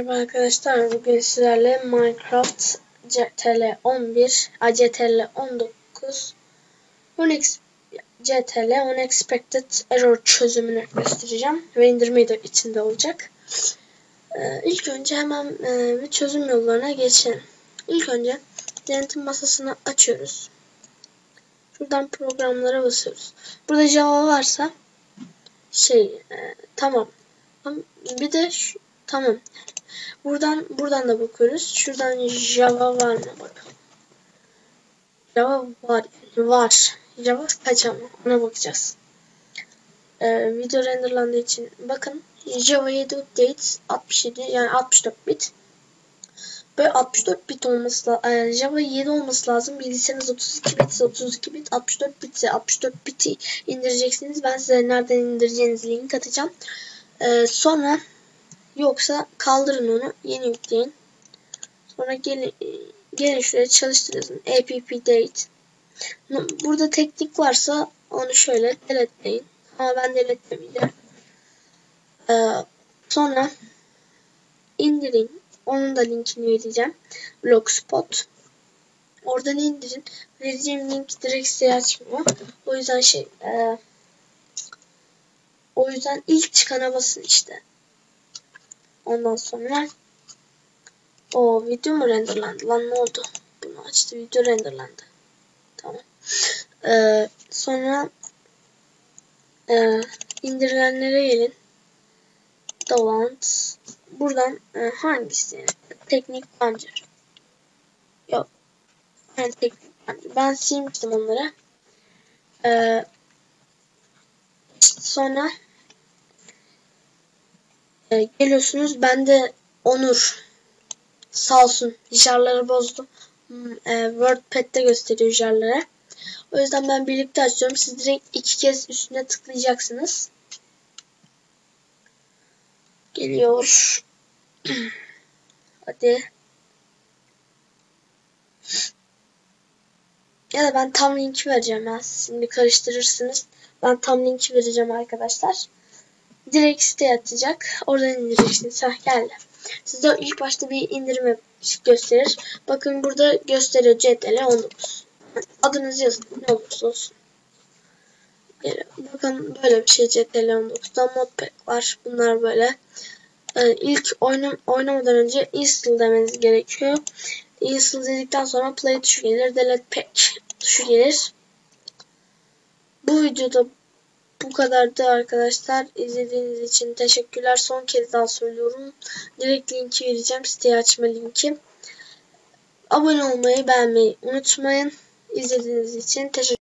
Merhaba arkadaşlar. Bugün sizlerle Minecraft CTRL 11, CTRL 19, Unix CTRL Unexpected Error çözümünü göstereceğim ve indirmeyi de içinde olacak. Ee, ilk önce hemen e, bir çözüm yollarına geçelim. İlk önce denetim masasını açıyoruz. Şuradan programlara basıyoruz. Burada Java varsa şey e, tamam. Bir de şu, tamam. Buradan buradan da bakıyoruz. Şuradan Java var mı bakalım. Java var. Var. Java kaç ama ona bakacağız. Ee, video renderlandığı için bakın Java 7 update 67 yani 64 bit. Böyle 64 bit olması. Yani Java 7 olması lazım. Bilgisayarınız 32 bit 32 bit 64 bitse 64 biti indireceksiniz. Ben size nereden indireceğinizi link atacağım. Ee, sonra yoksa kaldırın onu yeni yükleyin. Sonra gelin, gelin şuraya çalıştırın. app date. Burada teknik varsa onu şöyle deletleyin. Ama ben deletlemeyeceğim. Ee, sonra indirin. Onun da linkini vereceğim. Blogspot. Oradan indirin. Vereceğim link direkt size açmıyor. O yüzden şey e, o yüzden ilk çıkana basın işte. Ondan sonra o video mu renderlandı lan ne oldu? Bunu açtı video renderlandı. Tamam. Ee, sonra e, indirilenlere gelin. Dolant. Buradan e, hangisi? Teknik Launcher. Yok. Yani teknik Launcher. Ben silmiştim onları. Ee, sonra e, geliyorsunuz. Ben de Onur sağ olsun jarları bozdu. Hmm, e, WordPad'de gösteriyor jarları. O yüzden ben birlikte açıyorum. Siz direkt iki kez üstüne tıklayacaksınız. Geliyor. Hadi. Ya da ben tam linki vereceğim ya. Şimdi karıştırırsınız. Ben tam linki vereceğim arkadaşlar. Direkt siteye atacak. Oradan indireceksiniz. Heh geldi. Size ilk başta bir indirme gösterir. Bakın burada gösteriyor CTL 19. Adınızı yazın. Ne olursa olsun. Bakın böyle bir şey CTL 19'da modpack var. Bunlar böyle. Ee, ilk oynam oynamadan önce install demeniz gerekiyor. Install dedikten sonra play tuşu gelir. Delete pack tuşu gelir. Bu videoda bu kadardı arkadaşlar. İzlediğiniz için teşekkürler. Son kez daha söylüyorum. Direkt linki vereceğim. Siteyi açma linki. Abone olmayı, beğenmeyi unutmayın. İzlediğiniz için teşekkür